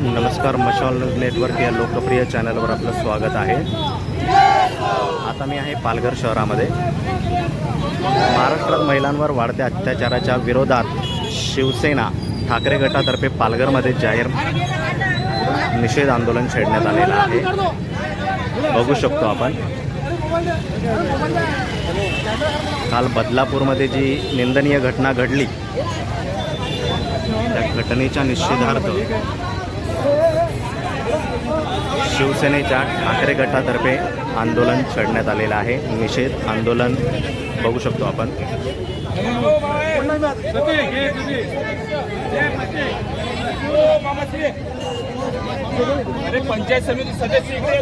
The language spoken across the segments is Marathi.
नमस्कार मशाल न्यूज नेटवर्क या लोकप्रिय चॅनलवर आपलं स्वागत आहे. आता मी आहे पालघर शहरामध्ये. महाराष्ट्रात महिलांवर वाढत्या अत्याचाराच्या विरोधात शिवसेना ठाकरे गटातर्फे पालघरमध्ये जाहीर निषेध आंदोलन छेडण्यात आलेलं आहे. बघू शकतो आपण. काल बदलापूरमध्ये जी निंदनीय घटना घडली त्या घटनेच्या निषेधार्थ शिवसेनेच्या ठाकरे गटातर्फे आंदोलन छेडण्यात आलेलं आहे. निषेध आंदोलन बघू शकतो आपण. अरे पंचायत समिती सदस्य इकडे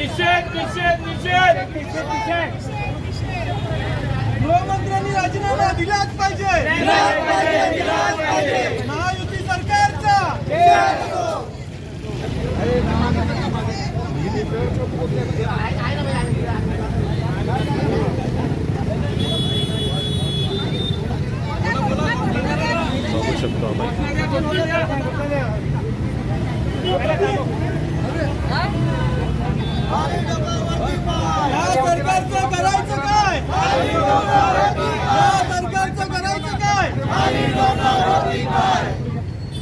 निषेध निषेध निषेध. गृहमंत्र्यांनी राजीनामा दिलाच पाहिजे. महायुती सरकारचा. शकतो आपण या सरकारचं करायचं काय या सरकारचं करायचं काय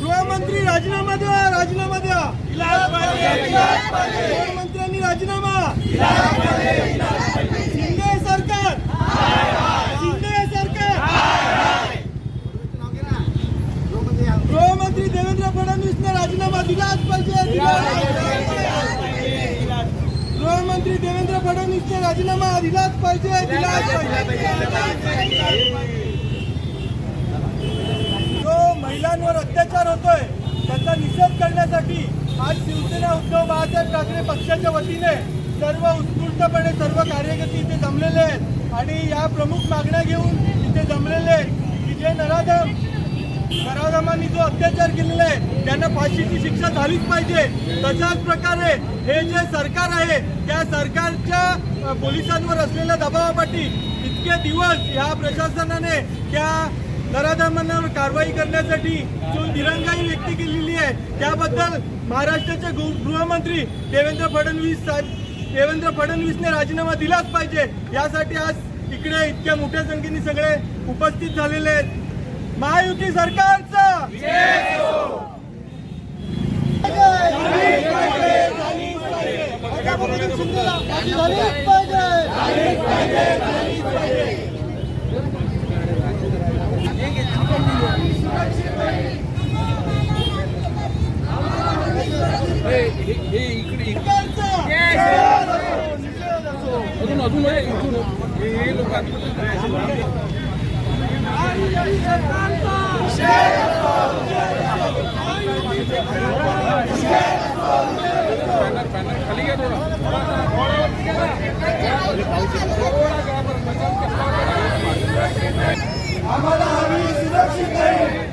गृहमंत्री राजीनामा द्या राजीनामा द्या मुख्यमंत्र्यांनी राजीनामा. शिंदे सरकार. शिंदे सरकार. गृहमंत्री देवेंद्र फडणवीसने राजीनामा दिलाच पाहिजे दिलाच पाहिजे. गृहमंत्री देवेंद्र फडणवीसने राजीनामा दिलाच पाहिजे. दिलाच पाहिजे. जो महिलांवर अत्याचार होतोय त्याचा निषेध करण्यासाठी आज शिवसेना उद्धव बाळासाहेब ठाकरे पक्षाच्या वतीने सर्व उत्स्फूर्तपणे सर्व कार्यकर्ते इथे जमलेले आहेत. आणि या प्रमुख मागण्या घेऊन इथे जमलेले आहेत. की जे नराधम नराधमांनी जो अत्याचार केलेला आहे त्यांना फाशीची शिक्षा झालीच पाहिजे. तशाच प्रकारे हे जे सरकार आहे त्या सरकारच्या पोलिसांवर असलेल्या दबावापाठी इतके दिवस या प्रशासनाने त्या दरादामांना कारवाई करण्यासाठी जो दिरंगाई व्यक्त केलेली आहे त्याबद्दल महाराष्ट्राचे गृह- गृहमंत्री देवेंद्र फडणवीस देवेंद्र फडणवीसने राजीनामा दिलाच पाहिजे. यासाठी आज इकडे इतक्या मोठ्या संख्येने सगळे उपस्थित झालेले आहेत. महायुती सरकारचा! हे अजून अजून आहे, इथून हे हे लोक खाली घ्या थोडा आम्हाला हवी सुरक्षित बहीण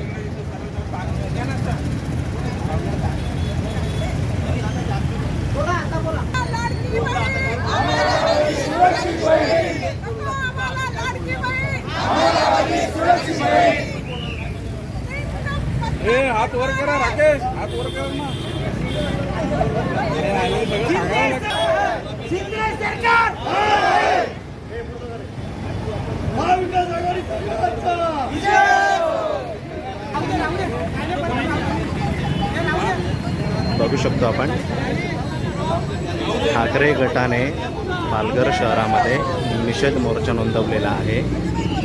हे हात वर करा राकेश. हात वर करा ना. आहे. शिंदे सरकार! बघू शकतो आपण ठाकरे गटाने पालघर शहरामध्ये निषेध मोर्चा नोंदवलेला आहे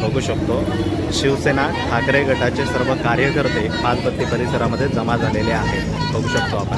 बघू शकतो शिवसेना ठाकरे गटाचे सर्व कार्यकर्ते पाचबत्ती परिसरामध्ये जमा झालेले आहेत बघू शकतो आपण